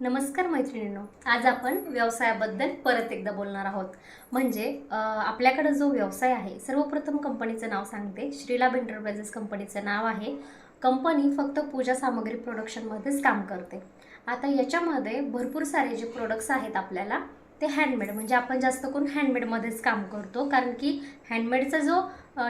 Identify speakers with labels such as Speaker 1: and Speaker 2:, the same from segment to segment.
Speaker 1: नमस्कार मैत्रिणींनो. आज आपण व्यवसायाबद्दल परत एकदा बोलणार आहोत. म्हणजे आपल्याकडं जो व्यवसाय आहे सर्वप्रथम कंपनीचं नाव सांगते. श्रीलाभ एंटरप्राइजेस कंपनीचं नाव आहे. कंपनी फक्त पूजा सामग्री प्रोडक्शनमध्येच काम करते. आता याच्यामध्ये भरपूर सारे जे प्रोडक्ट्स आहेत आपल्याला ते हँडमेड म्हणजे आपण जास्त करून हँडमेडमध्येच काम करतो. कारण की हँडमेडचा जो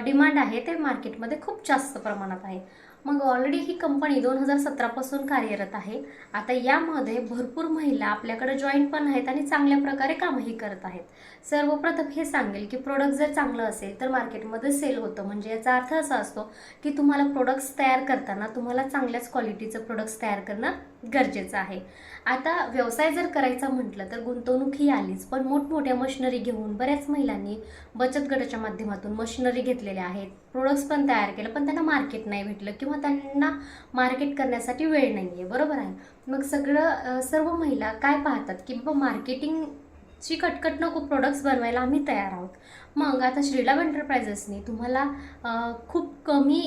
Speaker 1: डिमांड आहे ते मार्केटमध्ये खूप जास्त प्रमाणात आहे. मग ऑलरेडी ही कंपनी दोन हजार सतरापासून कार्यरत आहे. आता यामध्ये भरपूर महिला आपल्याकडे जॉईन पण आहेत आणि चांगल्या प्रकारे कामही करत आहेत. सर्वप्रथम हे सांगेल की प्रोडक्ट जर चांगलं असेल तर मार्केटमध्ये सेल होतं. म्हणजे याचा अर्थ असा असतो की तुम्हाला प्रोडक्ट्स तयार करताना तुम्हाला चांगल्याच क्वालिटीचं प्रोडक्ट्स तयार करणं गरजेचं आहे. आता व्यवसाय जर करायचा म्हटलं तर गुंतवणूक ही आलीच पण मोठमोठ्या मशिनरी घेऊन बऱ्याच महिलांनी बचत गटाच्या माध्यमातून मशिनरी घेतलेल्या आहेत. प्रोडक्ट्स पण तयार केलं पण त्यांना मार्केट नाही भेटलं किंवा त्यांना मार्केट करण्यासाठी वेळ नाही आहे बरोबर आहे? मग सगळं सर्व महिला काय पाहतात की बाबा मार्केटिंग श्री कटकटनं नको प्रोडक्ट्स बनवायला आम्ही तयार आहोत. मग आता श्रीलाभ एंटरप्रायझेसनी तुम्हाला खूप कमी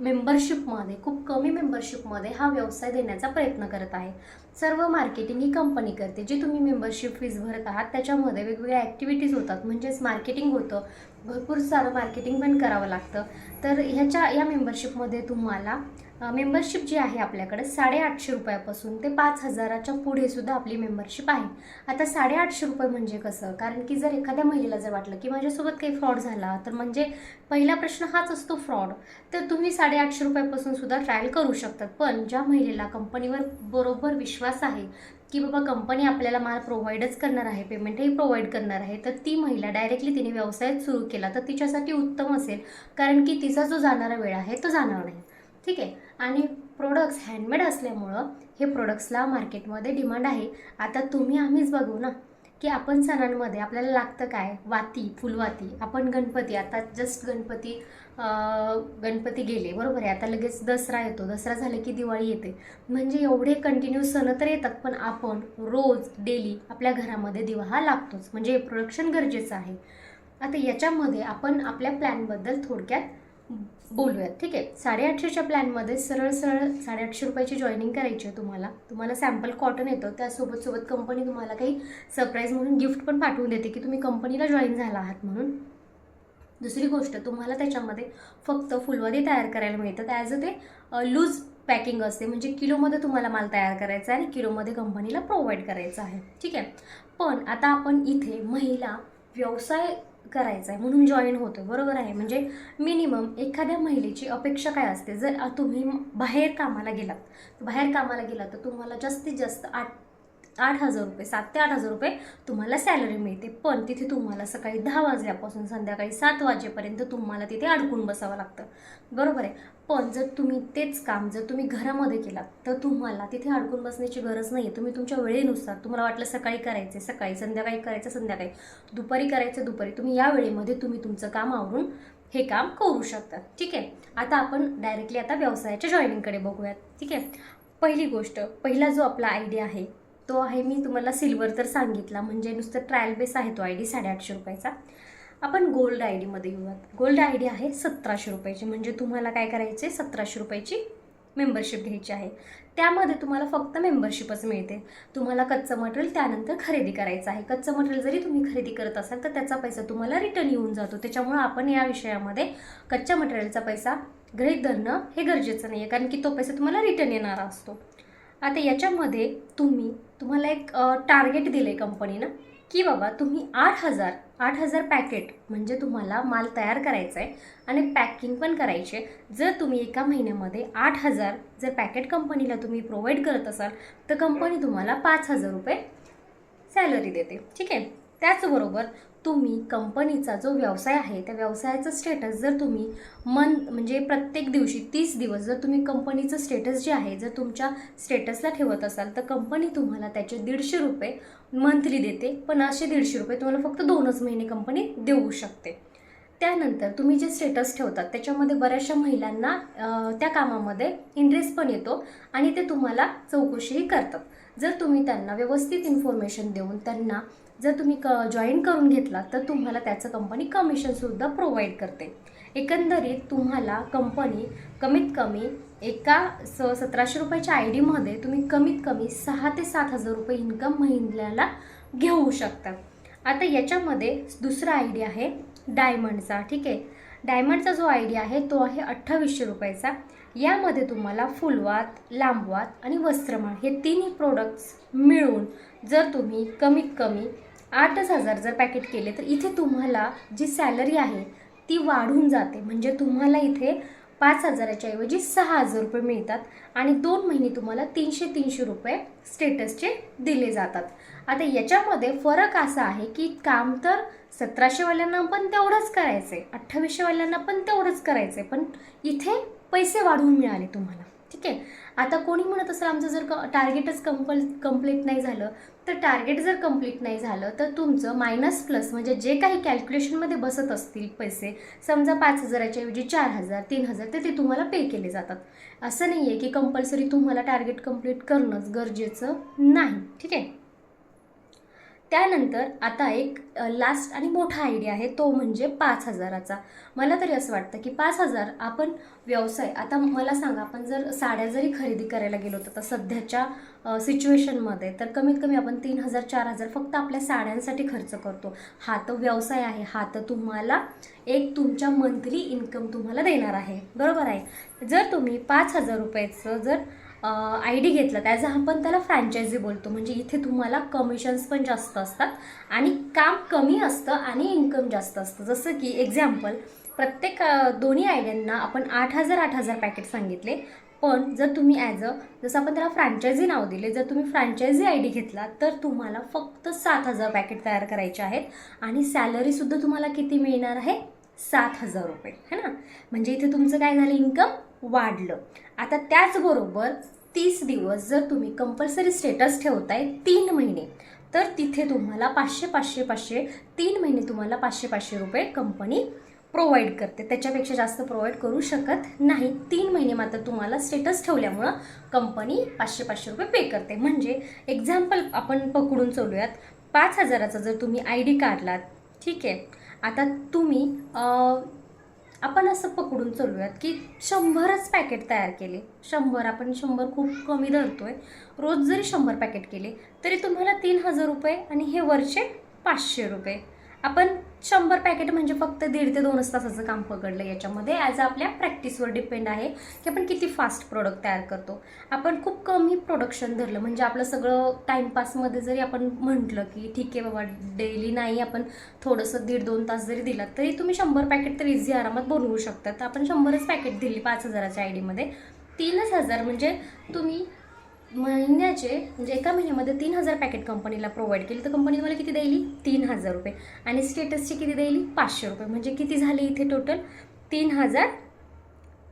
Speaker 1: मेंबरशिपमध्ये खूप कमी मेंबरशिपमध्ये हा व्यवसाय देण्याचा प्रयत्न करत आहे. सर्व मार्केटिंग ही कंपनी करते जी तुम्ही मेंबरशिप फीज भरत आहात त्याच्यामध्ये वेगवेगळ्या ॲक्टिव्हिटीज होतात. म्हणजेच मार्केटिंग होतं भरपूर सारं मार्केटिंग पण करावं लागतं. तर ह्याच्या या मेंबरशिपमध्ये तुम्हाला मेंबरशिप जी आहे आपल्याकडे साडेआठशे रुपयापासून ते पाच हजाराच्या पुढे सुद्धा आपली मेंबरशिप आहे. आता साडेआठशे रुपये म्हणजे कसं? कारण की जर एखाद्या महिलेला जर वाटलं की माझ्यासोबत काही फ्रॉड झाला तर म्हणजे पहिला प्रश्न हाच असतो फ्रॉड तर तुम्ही साडेआठशे रुपयापासून सुद्धा ट्रायल करू शकतात. पण ज्या महिलेला कंपनीवर बरोबर विश्वास आहे की बाबा कंपनी आपल्याला माल प्रोव्हाइडच करणार आहे पेमेंटही प्रोव्हाइड करणार आहे तर ती महिला डायरेक्टली तिने व्यवसाय सुरू केला तर तिच्यासाठी उत्तम असेल. कारण की तिचा जो जाणारा वेळ आहे तो जाणार नाही. ठीक आहे? आणि प्रोडक्ट्स हँडमेड असल्यामुळं हे प्रोडक्ट्सला मार्केटमध्ये डिमांड आहे. आता तुम्ही आम्हीच बघू ना की आपण सणांमध्ये आपल्याला लागतं काय? वाती फुलवाती. आपण गणपती आता जस्ट गणपती गणपती गेले बरोबर आहे? आता लगेच दसरा येतो. दसरा झालं की दिवाळी येते. म्हणजे एवढे कंटिन्यू सण तर येतात पण आपण रोज डेली आपल्या घरामध्ये दिवा हा लागतोच. म्हणजे हे प्रोडक्शन गरजेचं आहे. आता याच्यामध्ये आपण आपल्या प्लॅनबद्दल थोडक्यात बोलूयात ठीक आहे. साडेआठशेच्या प्लॅनमध्ये सरळ सरळ साडेआठशे रुपयाची जॉईनिंग करायची आहे तुम्हाला. तुम्हाला सॅम्पल कॉटन येतं. त्यासोबत सोबत कंपनी तुम्हाला काही सरप्राईज म्हणून गिफ्ट पण पाठवून देते की तुम्ही कंपनीला जॉईन झाला आहात म्हणून. दुसरी गोष्ट तुम्हाला त्याच्यामध्ये फक्त फुलवादी तयार करायला मिळतात. ॲज अ ते लूज पॅकिंग असते. म्हणजे किलोमध्ये तुम्हाला माल तयार करायचा आहे आणि किलोमध्ये कंपनीला प्रोव्हाइड करायचा आहे. ठीक आहे. पण आता आपण इथे महिला व्यवसाय करायचं आहे म्हणून जॉईन होतो बरोबर आहे? म्हणजे मिनिमम एखाद्या महिलेची अपेक्षा काय असते? जर तुम्ही बाहेर कामाला गेलात बाहेर कामाला गेलात तर तुम्हाला जास्तीत जास्त आठ आठ हजार रुपये सात ते आठ हजार रुपये तुम्हाला सॅलरी मिळते. पण तिथे तुम्हाला सकाळी दहा वाजल्यापासून संध्याकाळी सात वाजेपर्यंत तुम्हाला तिथे अडकून बसावं लागतं. बरोबर आहे? पण जर तुम्ही तेच काम जर तुम्ही घरामध्ये केलात तर तुम्हाला तिथे अडकून बसण्याची गरज नाही आहे तुम्ही तुमच्या वेळेनुसार तुम्हाला वाटलं सकाळी करायचे सकाळी संध्याकाळी करायचं संध्याकाळी. दुपारी करायचं दुपारी. तुम्ही या वेळेमध्ये तुम्ही तुमचं काम आवरून हे काम करू शकता. ठीक आहे? आता आपण डायरेक्टली आता व्यवसायाच्या जॉईनिंगकडे बघूयात. ठीक आहे? पहिली गोष्ट पहिला जो आपला आयडिया आहे तो आहे मी तुम्हाला सिल्वर तर सांगितला. म्हणजे नुसतं ट्रायल बेस आहे तो आय डी साडेआठशे रुपयाचा. आपण गोल्ड आय डीमध्ये येऊयात. गोल्ड आय डी आहे सतराशे रुपयाची. म्हणजे तुम्हाला काय करायचे सतराशे रुपयाची मेंबरशिप घ्यायची आहे. त्यामध्ये तुम्हाला फक्त मेंबरशिपच मिळते. तुम्हाला कच्चं मटेरियल त्यानंतर खरेदी करायचं आहे. कच्चं मटेरियल जरी तुम्ही खरेदी करत असाल तर त्याचा पैसा तुम्हाला रिटर्न येऊन जातो. त्याच्यामुळं आपण या विषयामध्ये कच्च्या मटेरियलचा पैसा गृहीत धरणं हे गरजेचं नाही आहे कारण की तो पैसा तुम्हाला रिटर्न येणारा असतो. आता याच्यामध्ये तुम्ही तुम्हाला एक टार्गेट दिलं आहे कंपनीनं की बाबा तुम्ही आठ हजार आठ हजार पॅकेट म्हणजे तुम्हाला माल तयार करायचा आहे आणि पॅकिंग पण करायचे जर तुम्ही एका महिन्यामध्ये आठ हजार जर पॅकेट कंपनीला तुम्ही प्रोव्हाइड करत असाल तर कंपनी तुम्हाला पाच हजार रुपये सॅलरी देते. ठीक आहे? त्याचबरोबर तुम्ही कंपनीचा जो व्यवसाय आहे त्या व्यवसायाचं स्टेटस जर तुम्ही मन म्हणजे प्रत्येक दिवशी तीस दिवस जर तुम्ही कंपनीचं स्टेटस जे आहे जर तुमच्या स्टेटसला ठेवत असाल तर कंपनी तुम्हाला त्याचे दीडशे रुपये मंथली देते. पण असे दीडशे रुपये तुम्हाला फक्त दोनच महिने कंपनी देऊ शकते. त्यानंतर तुम्ही जे स्टेटस ठेवतात त्याच्यामध्ये बऱ्याचशा महिलांना त्या कामामध्ये इंटरेस्ट पण येतो आणि ते तुम्हाला चौकशीही करतात. जर तुम्ही त्यांना व्यवस्थित इन्फॉर्मेशन देऊन त्यांना जर तुम्ही क जॉईन करून घेतला तर तुम्हाला त्याचं कंपनी कमिशनसुद्धा प्रोव्हाइड करते. एकंदरीत तुम्हाला कंपनी कमीत कमी एका स सतराशे रुपयाच्या आय डीमध्ये तुम्ही कमीत कमी सहा ते सात हजार रुपये इन्कम महिन्याला घेऊ शकता. आता याच्यामध्ये दुसरा आयडिया आहे डायमंडचा ठीक आहे? डायमंडचा जो आयडिया आहे तो आहे अठ्ठावीसशे रुपयाचा. यामध्ये तुम्हाला फुलवात लांबवात आणि वस्त्रमाळ हे तिन्ही प्रोडक्ट्स मिळून जर तुम्ही कमीत कमी आठच हजार जर पॅकेट केले तर इथे तुम्हाला जी सॅलरी आहे ती वाढून जाते. म्हणजे तुम्हाला इथे पाच हजाराच्या ऐवजी सहा हजार रुपये मिळतात आणि दोन महिने तुम्हाला तीनशे तीनशे रुपये स्टेटसचे दिले जातात. आता याच्यामध्ये फरक असा आहे की काम तर सतराशेवाल्यांना पण तेवढंच करायचं आहे अठ्ठावीसशेवाल्यांना पण तेवढंच करायचं आहे पण इथे पैसे वाढवून मिळाले तुम्हाला. ठीक आहे? आता कोणी म्हणत असेल आमचं जर क टार्गेटच कम्पल कंप्लीट नाही झालं तर टार्गेट जर कंप्लीट नाही झालं तर तुमचं मायनस प्लस म्हणजे जे काही कॅल्क्युलेशनमध्ये बसत असतील पैसे समजा पाच हजाराच्या ऐवजी चार हजार तीन हजार तर ते तुम्हाला पे केले जातात. असं नाही आहे की कंपल्सरी तुम्हाला टार्गेट कंप्लीट करणंच गरजेचं नाही. ठीक आहे? त्यानंतर आता एक लास्ट आणि मोठा आयडिया आहे तो म्हणजे पाच हजाराचा. मला तरी असं वाटतं की पाच हजार आपण व्यवसाय आता मला सांगा आपण जर साड्या जरी खरेदी करायला गेलो तर सध्याच्या सिच्युएशनमध्ये तर कमीत कमी आपण तीन हजार चार हजार फक्त आपल्या साड्यांसाठी खर्च करतो. हा तर व्यवसाय आहे हा तर तुम्हाला एक तुमच्या मंथली इन्कम तुम्हाला देणार आहे. बरोबर आहे? जर तुम्ही पाच हजार रुपयाचं जर आय डी घेतलं. त्याच आपण त्याला फ्रँचायझी बोलतो. म्हणजे इथे तुम्हाला कमिशन्स पण जास्त असतात आणि काम कमी असतं आणि इन्कम जास्त असतं. जसं की एक्झाम्पल प्रत्येक दोन्ही आयड्यांना आपण आठ हजार आठ हजार पॅकेट सांगितले. पण जर तुम्ही ॲज अ जसं आपण त्याला फ्रँचायझी नाव दिले जर तुम्ही फ्रँचायझी आय डी घेतला तर तुम्हाला फक्त सात हजार पॅकेट तयार करायचे आहेत. आणि सॅलरीसुद्धा तुम्हाला किती मिळणार आहे? सात हजार रुपये. है ना? म्हणजे इथे तुमचं काय झालं? इन्कम वाढलं. आता त्याचबरोबर तीस दिवस जर तुम्ही कंपल्सरी स्टेटस ठेवताय तीन महिने तर तिथे तुम्हाला पाचशे पाचशे पाचशे तीन महिने तुम्हाला पाचशे पाचशे रुपये कंपनी प्रोव्हाइड करते. त्याच्यापेक्षा जास्त प्रोव्हाइड करू शकत नाही. तीन महिने मात्र तुम्हाला स्टेटस ठेवल्यामुळं कंपनी पाचशे पाचशे रुपये पे करते. म्हणजे एक्झाम्पल आपण पकडून चालूयात. पाच हजाराचा जर तुम्ही आय डी काढलात ठीक आहे. आता तुम्ही आपण असं पकडून चालूयात की शंभरच पॅकेट तयार केले. शंभर आपण शंभर खूप कमी धरतोय. रोज जरी शंभर पॅकेट केले तरी तुम्हाला तीन हजार रुपये आणि हे वरचे पाचशे रुपये. आपण शंभर पॅकेट म्हणजे फक्त दीड ते दोनच तासाचं काम पकडलं याच्यामध्ये. ॲज आपल्या प्रॅक्टिसवर डिपेंड आहे की आपण किती फास्ट प्रोडक्ट तयार करतो. आपण खूप कमी प्रोडक्शन धरलं म्हणजे आपलं सगळं टाईमपासमध्ये जरी आपण म्हटलं की ठीक आहे बाबा डेली नाही आपण थोडंसं दीड दोन तास जरी दिला तरी तुम्ही शंभर पॅकेट तर इझी आरामात बनवू शकता तर आपण शंभरच पॅकेट दिली पाच हजाराच्या आय डीमध्ये तीनच हजार म्हणजे तुम्ही महिन्याचे म्हणजे एका महिन्यामध्ये तीन हजार पॅकेट कंपनीला प्रोव्हाइड केली. तर कंपनी तुम्हाला किती देईल? तीन हजार रुपये. आणि स्टेटसचे किती देईल? पाचशे रुपये. म्हणजे किती झाले इथे टोटल तीन हजार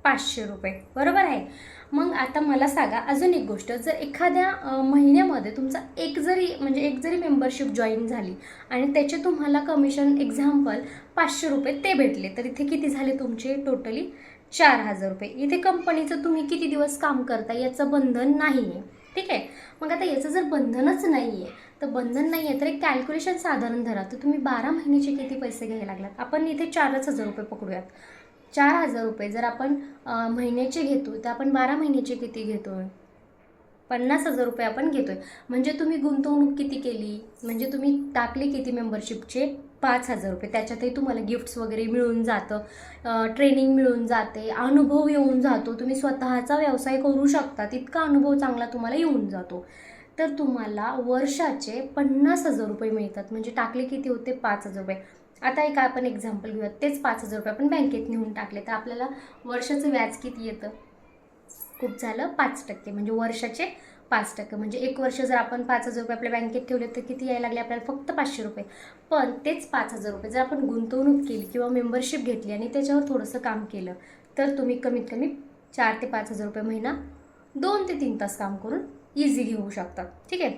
Speaker 1: पाचशे रुपये. बरोबर आहे? मग आता मला सांगा अजून एक गोष्ट. जर एखाद्या महिन्यामध्ये तुमचा एक जरी म्हणजे एक जरी मेंबरशिप जॉईन झाली आणि त्याचे तुम्हाला कमिशन एक्झाम्पल पाचशे रुपये ते भेटले तर इथे किती झाले तुमचे? टोटली चार हजार रुपये. इथे कंपनीचं तुम्ही किती दिवस काम करता याचं बंधन नाही आहे ठीक आहे? मग आता याचं जर बंधनच नाही आहे तर बंधन नाही आहे तर एक कॅल्क्युलेशन साधारण धरा. तर तुम्ही बारा महिन्याचे किती पैसे घ्यायला लागलात? आपण इथे चारच हजार रुपये पकडूयात. चार हजार रुपये जर आपण महिन्याचे घेतो तर आपण बारा महिन्याचे किती घेतोय? पन्नास हजार रुपये आपण घेतोय. म्हणजे तुम्ही गुंतवणूक किती केली? म्हणजे तुम्ही टाकले किती मेंबरशिपचे पाच हजार रुपये. त्याच्यातही तुम्हाला गिफ्ट्स वगैरे मिळून जातं. ट्रेनिंग मिळून जाते. अनुभव येऊन जातो. तुम्ही स्वतःचा व्यवसाय करू शकता. तितका अनुभव चांगला तुम्हाला येऊन जातो. तर तुम्हाला वर्षाचे पन्नास हजार रुपये मिळतात. म्हणजे टाकले किती होते? पाच हजार रुपये. आता एक आपण एक्झाम्पल घेऊयात. तेच पाच हजार रुपये आपण बँकेत नेऊन टाकले. तर आपल्याला वर्षाचं व्याज किती येतं? खूप झालं पाच टक्के. म्हणजे वर्षाचे पाच टक्के. म्हणजे एक वर्ष जर आपण पाच हजार रुपये आपल्या बँकेत ठेवले तर किती यायला लागले? आपल्याला फक्त पाचशे रुपये. पण तेच पाच हजार रुपये जर आपण गुंतवणूक केली किंवा मेंबरशिप घेतली आणि त्याच्यावर थोडंसं काम केलं तर तुम्ही कमीत कमी चार ते पाच हजार रुपये महिना दोन ते तीन तास काम करून इझी घेऊ शकता. ठीक आहे?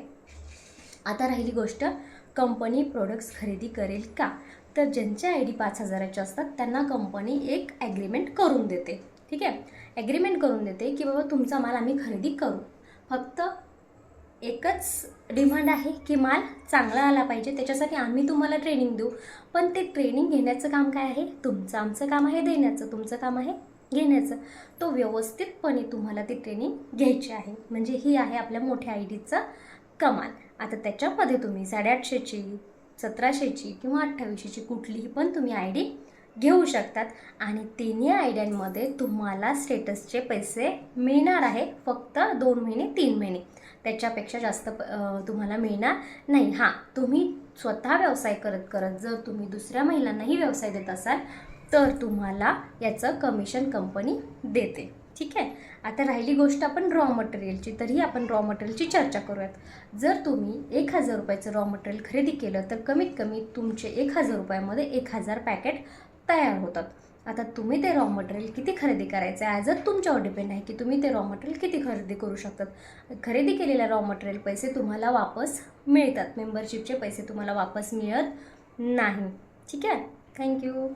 Speaker 1: आता राहिली गोष्ट कंपनी प्रोडक्ट्स खरेदी करेल का? तर ज्यांच्या आय डी पाच हजाराचे असतात त्यांना कंपनी एक ॲग्रीमेंट करून देते. ठीक आहे? ॲग्रीमेंट करून देते की बाबा तुमचा माल आम्ही खरेदी करू. फक्त एकच डिमांड आहे की माल चांगला आला पाहिजे. त्याच्यासाठी आम्ही तुम्हाला ट्रेनिंग देऊ. पण ते ट्रेनिंग घेण्याचं काम काय आहे? तुमचं आमचं काम आहे देण्याचं. तुमचं काम आहे घेण्याचं. तो व्यवस्थितपणे तुम्हाला ती ट्रेनिंग घ्यायची आहे. म्हणजे ही आहे आपल्या मोठ्या आय डीचं कमाल. आता त्याच्यामध्ये तुम्ही साडेआठशेची सतराशेची किंवा अठ्ठावीसशेची कुठलीही पण तुम्ही आय डी घेऊ शकतात. आणि तिन्ही आयड्यांमध्ये तुम्हाला स्टेटसचे पैसे मिळणार आहे. फक्त दोन महिने तीन महिने. त्याच्यापेक्षा जास्त प- तुम्हाला मिळणार नाही. हां तुम्ही स्वतः व्यवसाय करत करत जर तुम्ही दुसऱ्या महिलांनाही व्यवसाय देत असाल तर तुम्हाला याचं कमिशन कंपनी देते. ठीक आहे? आता राहिली गोष्ट आपण रॉ मटेरियलची तरीही आपण रॉ मटेरियलची चर्चा करूयात. जर तुम्ही एक हजार रुपयाचं रॉ मटेरियल खरेदी केलं तर कमीत कमी तुमचे एक हजार रुपयामध्ये एक हजार पॅकेट तयार होतात. आता तुम्ही ते रॉ मटेरियल किती खरेदी करायचं आहे? ॲज अ तुमच्यावर डिपेंड आहे की तुम्ही ते रॉ मटेरियल किती खरेदी करू शकतात. खरेदी केलेल्या रॉ मटेरियल पैसे तुम्हाला वापस मिळतात. मेंबरशिपचे पैसे तुम्हाला वापस मिळत नाही. ठीक आहे? थँक्यू